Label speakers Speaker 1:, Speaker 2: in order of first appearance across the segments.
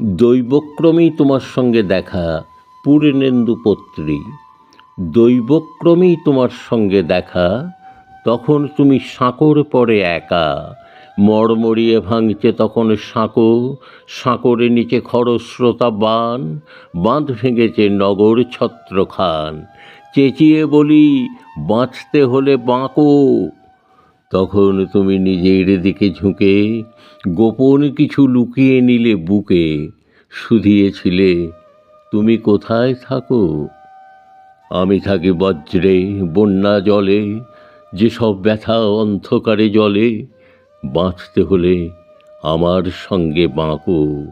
Speaker 1: দৈবক্রমেই তোমার সঙ্গে দেখা, পূর্ণেন্দু পত্রী দৈবক্রমেই তোমার সঙ্গে দেখা, তখন তুমি সাঁকর পরে একা। মরমরিয়ে ভাঙছে তখন সাঁকো সাঁকরে নিচে খরস্রোতা বান, বাঁধ ভেঙেছে নগর ছত্রখান। চেঁচিয়ে বলি, বাঁচতে হলে বাঁকো। তখন তুমি নিজের দিকে ঝুঁকে গোপন কিছু লুকিয়ে নিলে বুকে, শুধিয়েছিলে, তুমি কোথায় থাকো? আমি থাকি বজ্রে, বন্যা জলে, যেসব ব্যথা অন্ধকারে জলে, বাঁচতে হলে আমার সঙ্গে বাঁকো।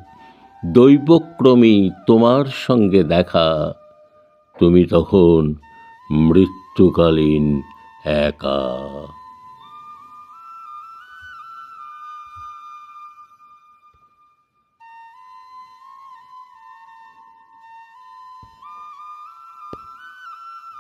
Speaker 1: দৈবক্রমেই তোমার সঙ্গে দেখা। তুমি তখন মৃত্যুকালীন একা।